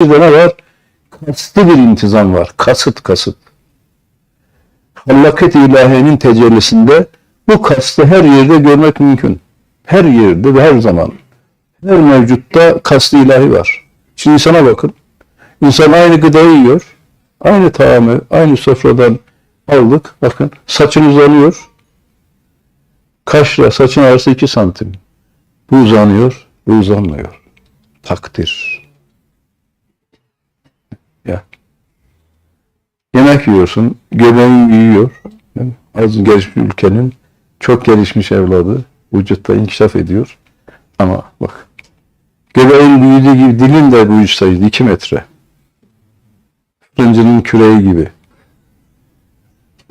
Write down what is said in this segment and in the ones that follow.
Bir de ne var? Kastı bir intizam var. Kasıt kasıt. Hallaket ilahiyenin tecellisinde bu kastı her yerde görmek mümkün. Her yerde ve her zaman. Her mevcutta kastı ilahi var. Şimdi insana bakın. İnsan aynı gıdayı yiyor. Aynı taamı, aynı sofradan aldık. Bakın saçın uzanıyor. Kaşla saçın arası iki santim. Bu uzanıyor, bu uzanmıyor. Takdir. Ya. Yemek yiyorsun, göbeğin büyüyor. Az gelişmiş ülkenin çok gelişmiş evladı vücutta inkişaf ediyor. Ama bak, göbeğin büyüdüğü gibi dilin de büyüseydi 2 metre. Fırıncının küreği gibi.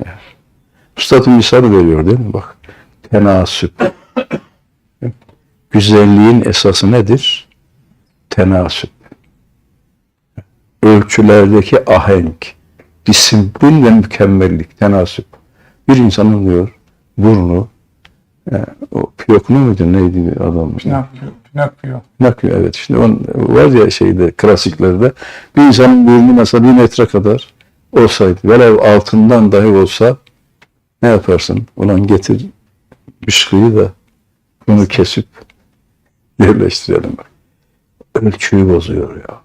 Ya. Üstadın misal veriyor değil mi? Bak, tenasüp. Güzelliğin esası nedir? Tenasüp ölçülerdeki ahenk, disiplin ve mükemmellik, tenasüp. Bir insanın diyor burnu, e, o Piyoklu muydu neydi adam? Pinokyo, Pinokyo. Pinokyo evet işte on, var ya şeyde klasiklerde bir insanın burnu mesela bir metre kadar olsaydı velev altından dahi olsa ne yaparsın? Ulan getir bışkıyı da bunu kesip yerleştirelim bak. Ölçüyü bozuyor ya.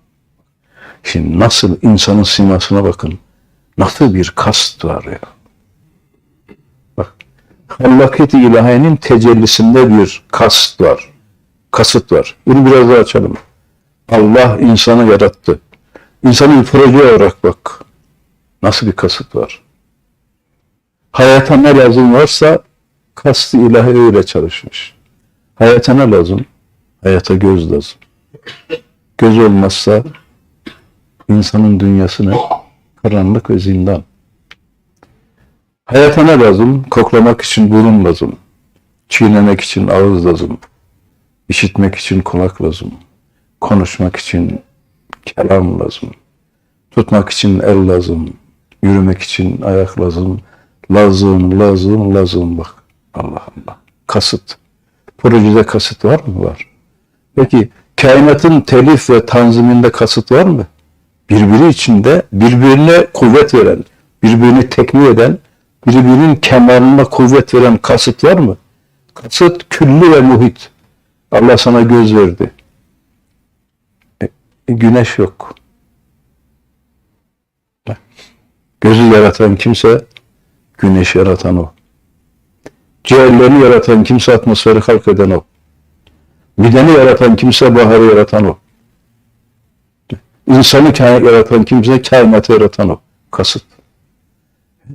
Şimdi nasıl insanın simasına bakın. Nasıl bir kast var ya. Bak. Hallakit-i ilahiyenin tecellisinde bir kast var. Kasıt var. Bunu biraz daha açalım. Allah insanı yarattı. İnsanı bir proje olarak bak. Nasıl bir kasıt var. Hayata ne lazım varsa kast-ı ilahi öyle çalışmış. Hayata ne lazım? Hayata göz lazım. Göz olmazsa insanın dünyasına karanlık ve zindan. Hayata ne lazım? Koklamak için burun lazım. Çiğnemek için ağız lazım. İşitmek için kulak lazım. Konuşmak için kelam lazım. Tutmak için el lazım. Yürümek için ayak lazım. Lazım, lazım, lazım bak. Allah Allah. Kasıt. Projede kasıt var mı? Var. Peki kainatın telif ve tanziminde kasıt var mı? Birbiri içinde birbirine kuvvet veren, birbirini tekmil eden, birbirinin kemalına kuvvet veren kasıt var mı? Kasıt küllü ve muhit. Allah sana göz verdi. E, güneş yok. Gözü yaratan kimse güneşi yaratan o. Ciğerlerini yaratan kimse atmosferi halk eden o. Mideni yaratan kimse baharı yaratan o. İnsanı kainat yaratan kimse kainatı yaratan o. Kasıt.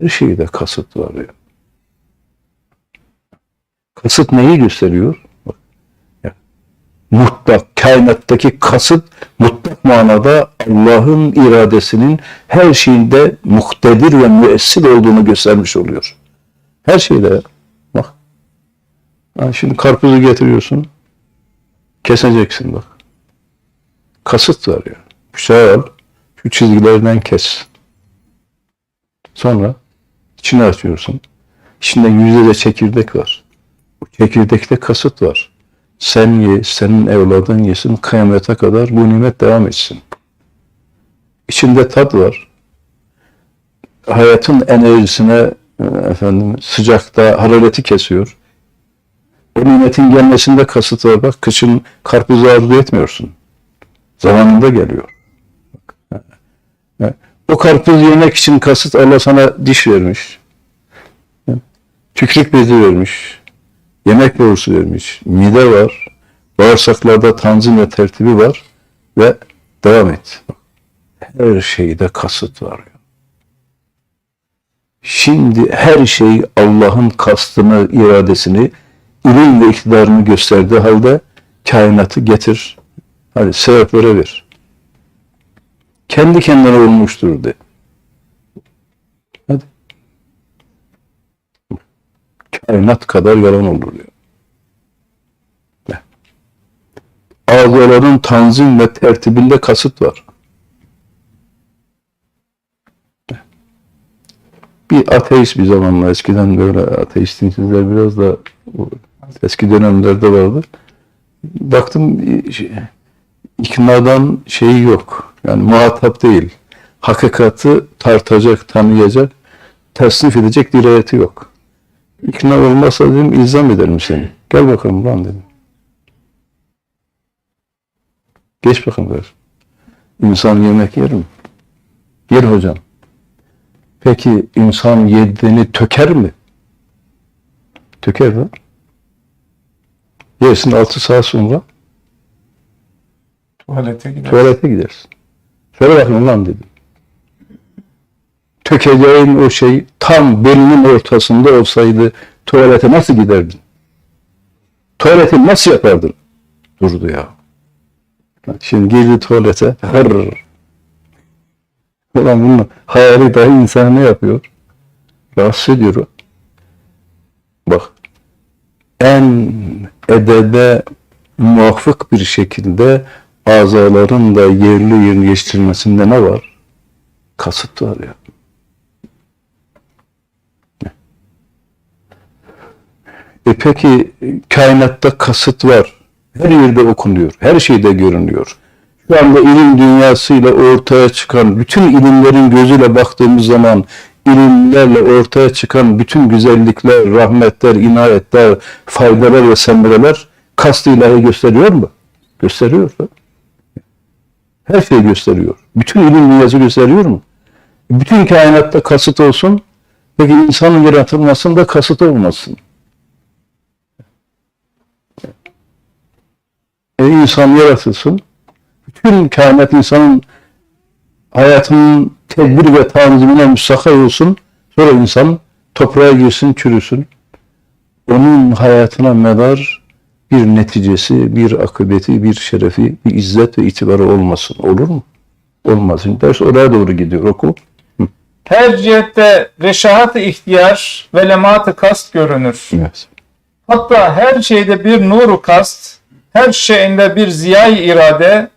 Her şeyde kasıt var ya. Kasıt neyi gösteriyor? Mutlak, kainattaki kasıt mutlak manada Allah'ın iradesinin her şeyinde muhtedir ve müessir olduğunu göstermiş oluyor. Her şeyde. Bak. Ha, şimdi karpuzu getiriyorsun. Keseceksin bak. Kasıt var ya. Güzel. Şu çizgilerden kes. Sonra içini açıyorsun. İçinde yüzde de çekirdek var. Bu çekirdekte kasıt var. Sen ye, senin evladın yesin, kıyamete kadar bu nimet devam etsin. İçinde tat var. Hayatın enerjisine e, efendim sıcakta harareti kesiyor. O nimetin gelmesinde kasıt var. Bak kışın karpuzu arzu etmiyorsun. Zamanında geliyor. O karpuz yemek için kasıt Allah sana diş vermiş. Tükürük bezi vermiş. Yemek borusu vermiş. Mide var. Bağırsaklarda tanzim ve tertibi var. Ve devam et. Her şeyde kasıt var. Şimdi her şey Allah'ın kastını, iradesini, ilim ve iktidarını gösterdiği halde kainatı getir. Hadi sebeplere ver kendi kendine olmuştur de. Hadi. Kainat kadar yalan olur diyor. Ağzaların tanzim ve tertibinde kasıt var. Bir ateist bir zamanla eskiden böyle ateist dinsizler biraz da eski dönemlerde vardı. Baktım şey, iknadan şeyi yok. Yani muhatap değil. Hakikati tartacak, tanıyacak, tasnif edecek dirayeti yok. İkna olmazsa dedim ilzam ederim seni. Gel bakalım lan dedim. Geç bakalım kardeşim. İnsan yemek yer mi? Yer hocam. Peki insan yediğini töker mi? Töker mi? Yersin altı saat sonra Tuvalete gider. tuvalete gidersin. Söyle bakayım lan dedim. Tökeceğin o şey tam belinin ortasında olsaydı tuvalete nasıl giderdin? Tuvaleti nasıl yapardın? Durdu ya. Şimdi girdi tuvalete. Hırr. Ulan bunun hayali dahi insanı ne yapıyor? Rahatsız ediyor. Bak. En edebe muvaffak bir şekilde azaların da yerli yerini geçirilmesinde ne var? Kasıt var ya. E peki kainatta kasıt var. Her yerde okunuyor. Her şeyde görünüyor. Şu anda ilim dünyasıyla ortaya çıkan bütün ilimlerin gözüyle baktığımız zaman ilimlerle ortaya çıkan bütün güzellikler, rahmetler, inayetler, faydalar ve semreler kast ilahi gösteriyor mu? Gösteriyor. da. Her şey gösteriyor. Bütün ilim dünyası gösteriyor mu? Bütün kainatta kasıt olsun. Peki insanın yaratılmasında kasıt olmasın. E, insan yaratılsın. Bütün kainat insanın hayatının tedbir ve tanzimine müstakil olsun. Sonra insan toprağa girsin, çürüsün. Onun hayatına medar bir neticesi, bir akıbeti, bir şerefi, bir izzet ve itibarı olmasın. Olur mu? Olmasın. Ders oraya doğru gidiyor. Oku. Her cihette reşahat-ı ihtiyar ve lemat-ı kast görünür. Evet. Hatta her şeyde bir nuru kast, her şeyinde bir ziyay irade,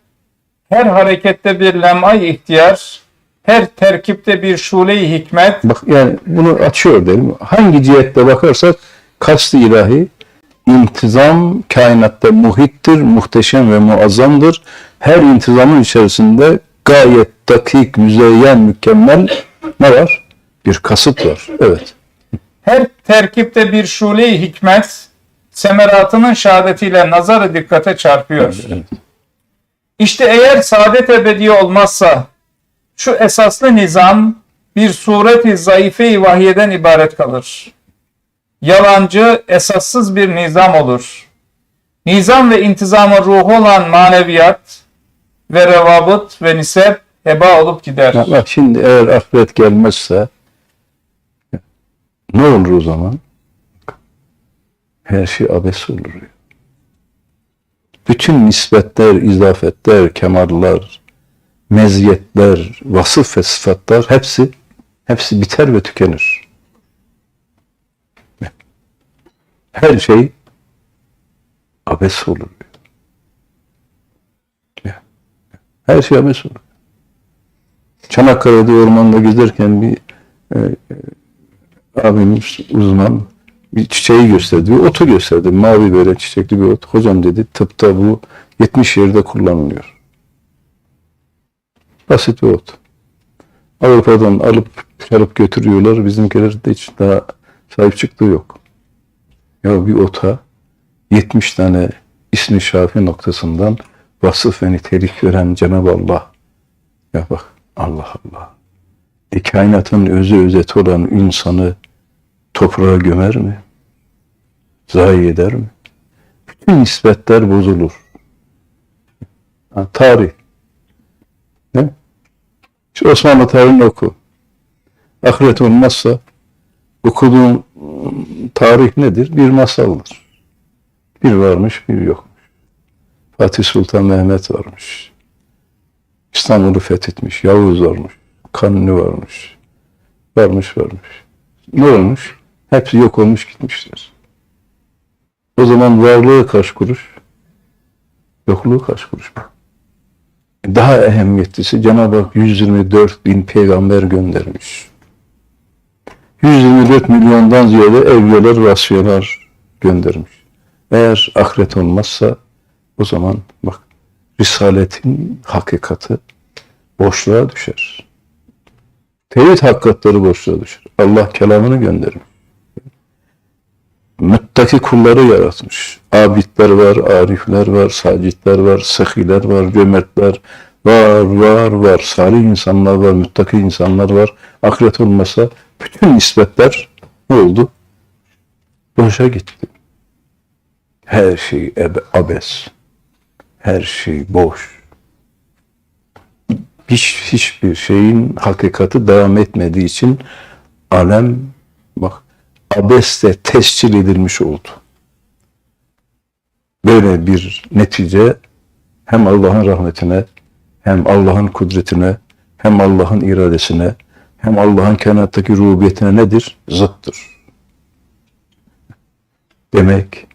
her harekette bir lem'ay ihtiyar, her terkipte bir şule-i hikmet, Bak yani bunu açıyor değil mi? Hangi cihette bakarsak kast-ı ilahi, intizam kainatta muhittir, muhteşem ve muazzamdır. Her intizamın içerisinde gayet dakik, müzeyyen, mükemmel ne var? Bir kasıt var. Evet. her terkipte bir şule-i hikmet, semeratının şehadetiyle nazarı dikkate çarpıyor. evet. İşte eğer saadet ebedi olmazsa şu esaslı nizam bir sureti zayıfe-i vahiyeden ibaret kalır. Yalancı, esassız bir nizam olur. Nizam ve intizamı ruhu olan maneviyat ve revabıt ve nisep heba olup gider. Ya bak şimdi eğer ahiret gelmezse ne olur o zaman? Her şey abes olur. Bütün nispetler, izafetler, kemallar, meziyetler, vasıf ve sıfatlar hepsi hepsi biter ve tükenir. Her şey abes olur. Her şey abes olur. Çanakkale'de ormanda gezerken bir e, e, abimiz uzman bir çiçeği gösterdi. Bir otu gösterdi. Mavi böyle çiçekli bir ot. Hocam dedi tıpta bu 70 yerde kullanılıyor. Basit bir ot. Avrupa'dan alıp çalıp götürüyorlar. Bizimkilerde hiç daha sahip çıktığı yok. Ya bir ota 70 tane ismi şafi noktasından vasıf ve nitelik veren Cenab-ı Allah. Ya bak Allah Allah. E kainatın özü özeti olan insanı toprağa gömer mi? Zayi eder mi? Bütün nispetler bozulur. Ha, tarih. Ne? İşte Osmanlı tarihini oku. Ahiret olmazsa okuduğun tarih nedir? Bir masaldır. Bir varmış, bir yokmuş. Fatih Sultan Mehmet varmış. İstanbul'u fethetmiş. Yavuz varmış. Kanuni varmış. Varmış varmış. Ne olmuş? Hepsi yok olmuş gitmişler. O zaman varlığı kaç kuruş? Yokluğu kaç kuruş? Daha ehemmiyetlisi Cenab-ı Hak 124 bin peygamber göndermiş. 124 milyondan ziyade evliyalar, vasfiyeler göndermiş. Eğer ahiret olmazsa o zaman bak Risaletin hakikati boşluğa düşer. Tevhid hakikatleri boşluğa düşer. Allah kelamını gönderir. Muttaki kulları yaratmış. Abidler var, arifler var, sacitler var, sehiler var, cömertler var, var, var. Salih insanlar var, muttaki insanlar var. Ahiret olmasa bütün nispetler ne oldu? Boşa gitti. Her şey abes. Her şey boş. Hiç, hiçbir şeyin hakikati devam etmediği için alem bak abesle tescil edilmiş oldu. Böyle bir netice hem Allah'ın rahmetine hem Allah'ın kudretine hem Allah'ın iradesine hem Allah'ın kainattaki rububiyetine nedir? Zıttır. Demek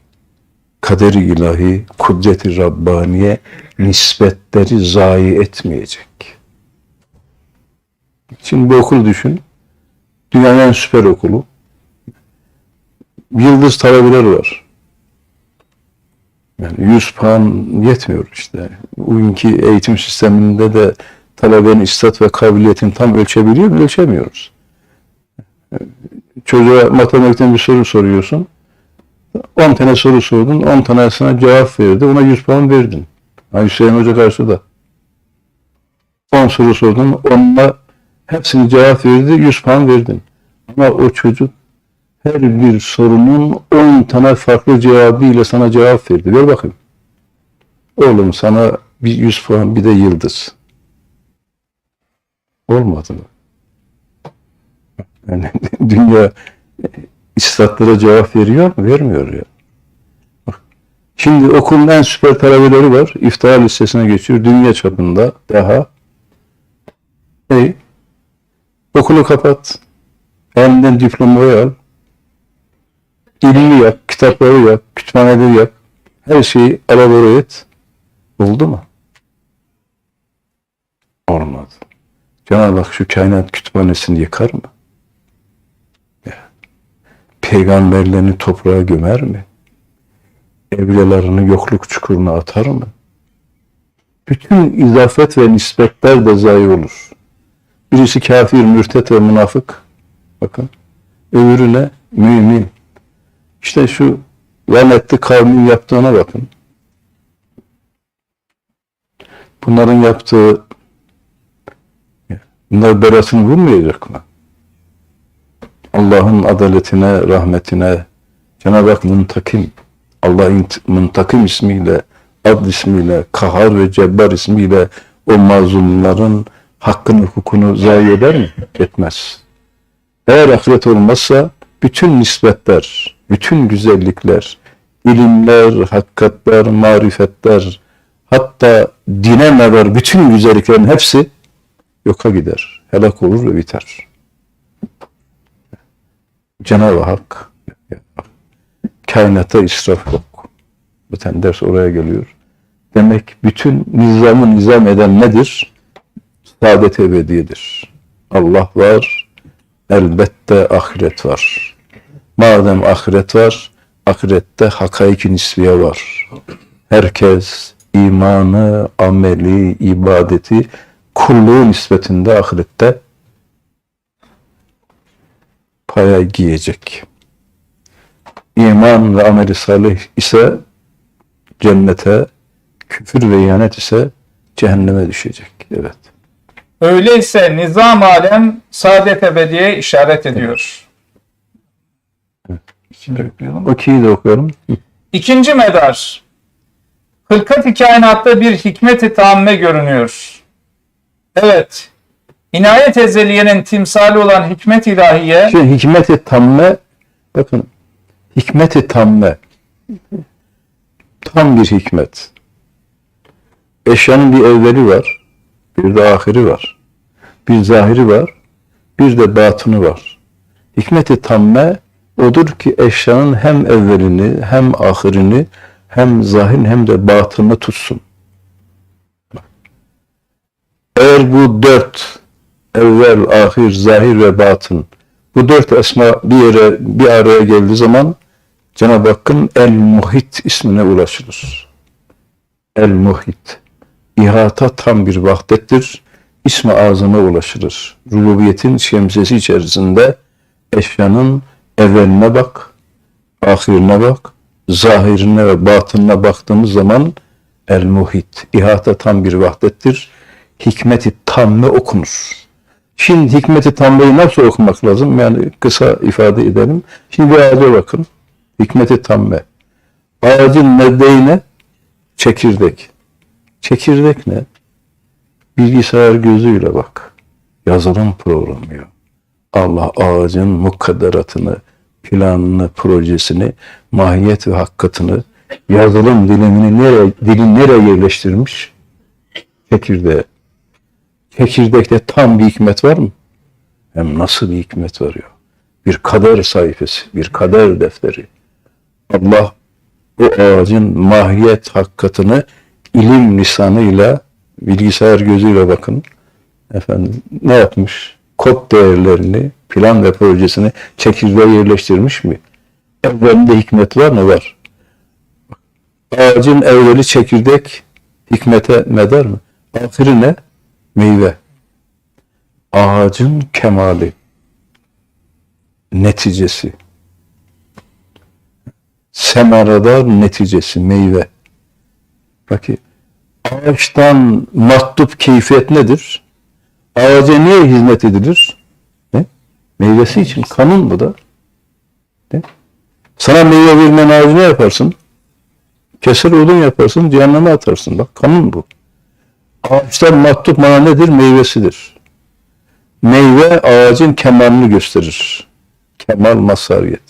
kaderi ilahi, kudreti Rabbaniye nispetleri zayi etmeyecek. Şimdi bir okul düşün. Dünyanın en süper okulu. Yıldız talebeler var. Yani 100 puan yetmiyor işte. Bugünkü eğitim sisteminde de talebenin istat ve kabiliyetini tam ölçebiliyor mu? Ölçemiyoruz. Çocuğa matematikten bir soru soruyorsun. 10 tane soru sordun, 10 tanesine cevap verdi. Ona 100 puan verdin. Ha, Hüseyin Hoca karşıda. 10 soru sordun, onunla hepsini cevap verdi, 100 puan verdin. Ama o çocuk her bir sorunun 10 tane farklı cevabıyla sana cevap verdi. Ver bakayım. Oğlum sana bir 100 puan bir de yıldız. Olmadı mı? Yani dünya istatlara cevap veriyor mu? Vermiyor ya. Bak, Şimdi okulun en süper talebeleri var. İftihar listesine geçiyor. Dünya çapında daha. Hey, okulu kapat. Elinden diplomayı al. İlmi yap, kitapları yap, kütüphaneleri yap. Her şeyi elabore et. Oldu mu? Olmadı. Cenab-ı Hak şu kainat kütüphanesini yıkar mı? peygamberlerini toprağa gömer mi? Evliyalarını yokluk çukuruna atar mı? Bütün izafet ve nispetler de zayi olur. Birisi kafir, mürtet ve münafık. Bakın. Öbürü ne? Mümin. İşte şu lanetli kavmin yaptığına bakın. Bunların yaptığı bunlar belasını vurmayacak mı? Allah'ın adaletine, rahmetine Cenab-ı Hak muntakim, Allah int- muntakim ismiyle, ad ismiyle, kahar ve cebbar ismiyle o mazlumların hakkını, hukukunu zayi eder mi? Etmez. Eğer ahiret olmazsa bütün nispetler, bütün güzellikler, ilimler, hakikatler, marifetler, hatta dine medar bütün güzelliklerin hepsi yoka gider, helak olur ve biter. Cenab-ı Hak kainata israf yok. Zaten ders oraya geliyor. Demek bütün nizamı nizam eden nedir? Saadet ebediyedir. Allah var, elbette ahiret var. Madem ahiret var, ahirette hakaiki nisbiye var. Herkes imanı, ameli, ibadeti, kulluğu nispetinde ahirette paya giyecek. İman ve ameli salih ise cennete, küfür ve ihanet ise cehenneme düşecek. Evet. Öyleyse nizam alem saadet ebediye işaret ediyor. Okiyi de okuyorum. İkinci medar. Hılkat-ı kainatta bir hikmet-i tamme görünüyor. Evet. İnayet ezeliyenin timsali olan hikmet ilahiye Şimdi hikmet-i tamme bakın hikmet-i tamme tam bir hikmet. Eşyanın bir evveli var, bir de ahiri var. Bir zahiri var, bir de batını var. Hikmet-i tamme odur ki eşyanın hem evvelini, hem ahirini, hem zahirin hem de batını tutsun. Eğer bu dört evvel, ahir, zahir ve batın bu dört esma bir yere bir araya geldiği zaman Cenab-ı Hakk'ın El Muhit ismine ulaşılır. El Muhit. İhata tam bir vahdettir. ismi azama ulaşılır. Rububiyetin şemsiyesi içerisinde eşyanın evveline bak, ahirine bak, zahirine ve batınına baktığımız zaman el muhit, ihata tam bir vahdettir. Hikmeti tamme okunur. Şimdi hikmeti tammeyi nasıl okumak lazım? Yani kısa ifade edelim. Şimdi bir ağaca bakın. Hikmeti tamme. Ağacın meddeyi ne? Çekirdek. Çekirdek ne? Bilgisayar gözüyle bak. Yazılım programı. Allah ağacın mukadderatını, planını, projesini, mahiyet ve hakikatını, yazılım dilimini nereye, dilin nereye yerleştirmiş? Çekirdeğe. Çekirdekte tam bir hikmet var mı? Hem nasıl bir hikmet var ya? Bir kader sayfası, bir kader defteri. Allah bu ağacın mahiyet hakikatını ilim lisanıyla, bilgisayar gözüyle bakın. Efendim ne yapmış? Kod değerlerini, plan ve projesini çekirdeğe yerleştirmiş mi? Evvelinde hikmet var mı? Var. Ağacın evveli çekirdek hikmete medar mı? Ahiri ne? Meyve. Ağacın kemali. Neticesi. Semaradar neticesi, meyve. Bakın ağaçtan matlup keyfiyet nedir? Ağaca niye hizmet edilir? Ne? Meyvesi için. Kanun bu da. Ne? Sana meyve vermeyen ağacı ne yaparsın? Keser odun yaparsın, cehenneme atarsın. Bak kanun bu. Ağaçtan matlup mana nedir? Meyvesidir. Meyve ağacın kemalini gösterir. Kemal masariyet.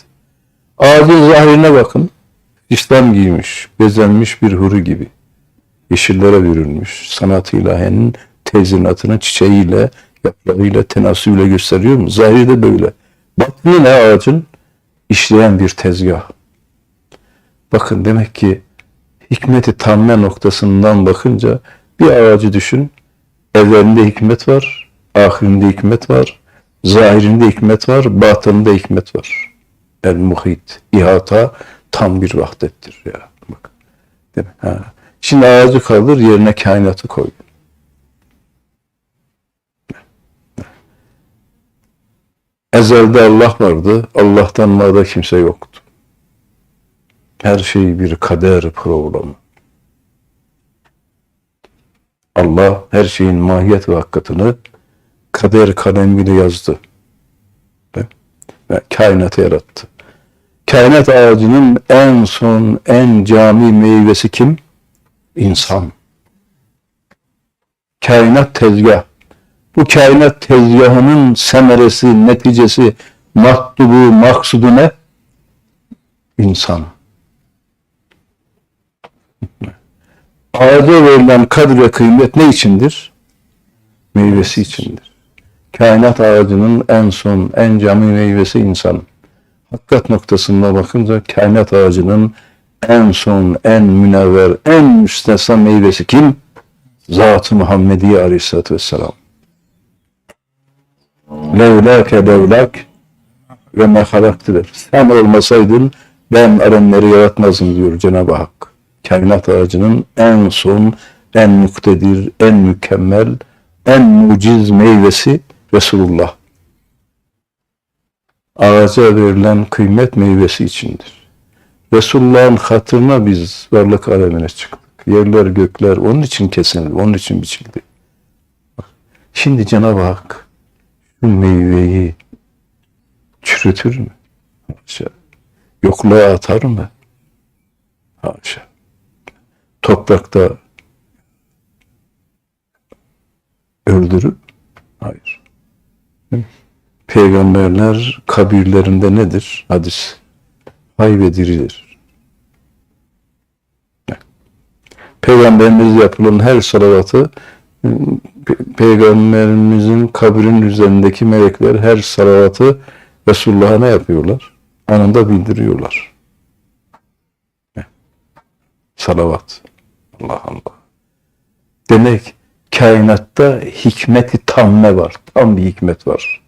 Ağacın zahirine bakın. İslam giymiş, bezenmiş bir huri gibi. Yeşillere bürünmüş. Sanat ilahenin tezinatını çiçeğiyle, yaprağıyla, tenasüyle gösteriyor mu? Zahiri de böyle. Batını ne ağacın? İşleyen bir tezgah. Bakın demek ki hikmeti tamme noktasından bakınca bir ağacı düşün. Evvelinde hikmet var, ahirinde hikmet var, zahirinde hikmet var, batınında hikmet var. El muhit, ihata tam bir vahdettir ya. Bak. Değil mi? Ha. Şimdi ağacı kaldır, yerine kainatı koy. Ezelde Allah vardı, Allah'tan da kimse yoktu. Her şey bir kader programı. Allah her şeyin mahiyet ve hakikatini kader kalemiyle yazdı. Ve kainatı yarattı. Kainat ağacının en son, en cami meyvesi kim? İnsan. Kainat tezgah. Bu kainat tezgahının semeresi, neticesi, matlubu, maksudu ne? İnsan. Ağaca verilen kadir ve kıymet ne içindir? Meyvesi içindir. Kainat ağacının en son, en cami meyvesi insan. Hakikat noktasına bakınca kainat ağacının en son, en münevver, en müstesna meyvesi kim? Zat-ı Muhammedi Aleyhisselatü Vesselam. Levlâke levlâk ve me halaktıdır. Sen olmasaydın ben alemleri yaratmazdım diyor Cenab-ı Hak. Kainat ağacının en son, en muktedir, en mükemmel, en muciz meyvesi Resulullah. Ağaca verilen kıymet meyvesi içindir. Resulullah'ın hatırına biz varlık alemine çıktık. Yerler gökler onun için kesildi, onun için biçildi. Şimdi Cenab-ı Hak şu meyveyi çürütür mü? Yokluğa atar mı? Haşa. Toprakta öldürür? Hayır. Peygamberler kabirlerinde nedir? Hadis. Hay ve diridir. Peygamberimiz yapılan her salavatı Pe- Peygamberimizin kabrinin üzerindeki melekler her salavatı Resulullah'a ne yapıyorlar? Anında bildiriyorlar. Salavat. Allah Allah. Demek kainatta hikmeti tamme var. Tam bir hikmet var.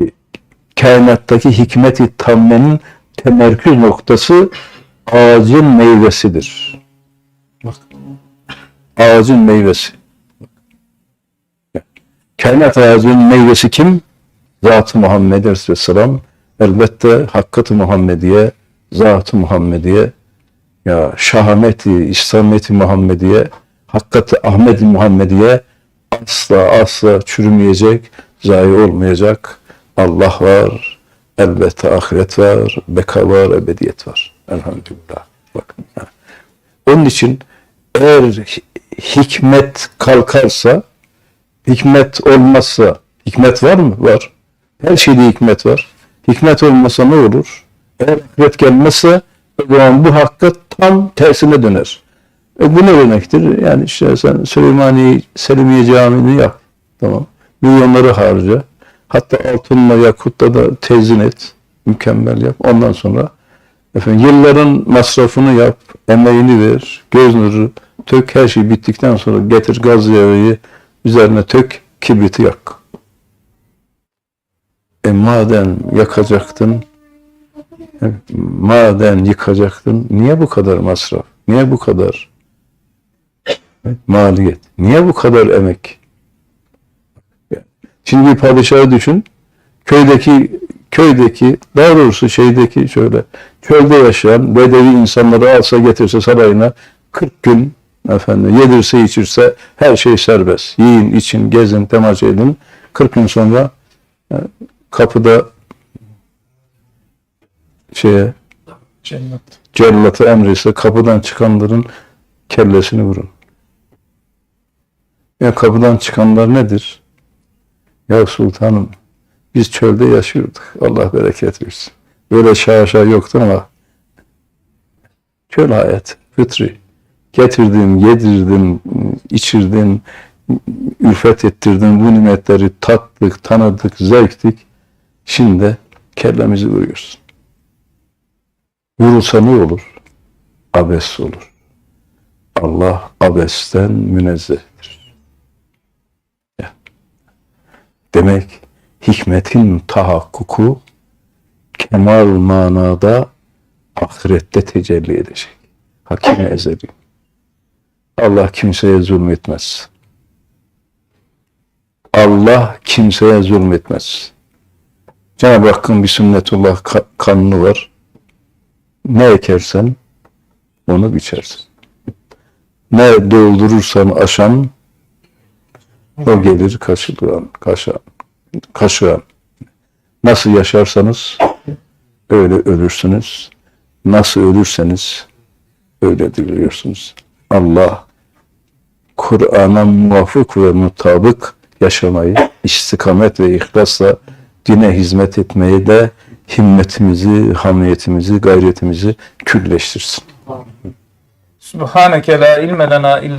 E, Kainattaki hikmeti tammenin temerküz noktası ağacın meyvesidir. Bak. Ağacın meyvesi. Cennet ağacının meyvesi kim? Zat-ı Muhammed Aleyhisselam. Elbette Hakkati Muhammediye, Zat-ı Muhammediye, ya şahameti, İslamiyeti Muhammediye, Hakkati Ahmedi Muhammediye asla asla çürümeyecek, zayi olmayacak. Allah var, elbette ahiret var, beka var, ebediyet var. Elhamdülillah. Bakın. ha. Onun için eğer hi- hikmet kalkarsa, hikmet olmazsa, hikmet var mı? Var. Her şeyde hikmet var. Hikmet olmasa ne olur? Eğer ahiret gelmezse o zaman bu hakka tam tersine döner. E bu ne demektir? Yani işte sen Süleymaniye Selimiye Camii'ni yap. Tamam. Milyonları harca. Hatta altınla yakutla da tezin et. Mükemmel yap. Ondan sonra efendim yılların masrafını yap. Emeğini ver. Göz nuru tök. Her şey bittikten sonra getir gaz yağı üzerine tök. Kibriti yak. E maden yakacaktın, e, maden yıkacaktın, niye bu kadar masraf? Niye bu kadar e, maliyet? Niye bu kadar emek? Şimdi bir padişahı düşün, köydeki köydeki, daha doğrusu şeydeki şöyle, çölde yaşayan bedevi insanları alsa getirse sarayına 40 gün efendim yedirse içirse her şey serbest. Yiyin, için, gezin, temaşa edin. 40 gün sonra kapıda şeye Cennet. cellatı emriyse kapıdan çıkanların kellesini vurun. Ya kapıdan çıkanlar nedir? Ya sultanım biz çölde yaşıyorduk. Allah bereket versin. Böyle şaşa yoktu ama çöl hayat, fıtri. Getirdim, yedirdim, içirdim, ülfet ettirdim. Bu nimetleri tattık, tanıdık, zevktik. Şimdi de kellemizi vuruyorsun. Vurulsa ne olur? Abes olur. Allah abesten münezzehtir. Demek hikmetin tahakkuku kemal manada ahirette tecelli edecek. Hakim ezeli. Allah kimseye zulmetmez. Allah kimseye zulmetmez. Cenab-ı Hakk'ın bir sünnetullah ka- kanunu var. Ne ekersen onu biçersin. Ne doldurursan aşan o gelir kaşılan, kaşan, kaşıyan. Nasıl yaşarsanız öyle ölürsünüz. Nasıl ölürseniz öyle diriliyorsunuz. Allah Kur'an'a muvafık ve mutabık yaşamayı, istikamet ve ihlasla dine hizmet etmeye de himmetimizi, hamiyetimizi, gayretimizi külleştirsin. Subhaneke la ilme lena illa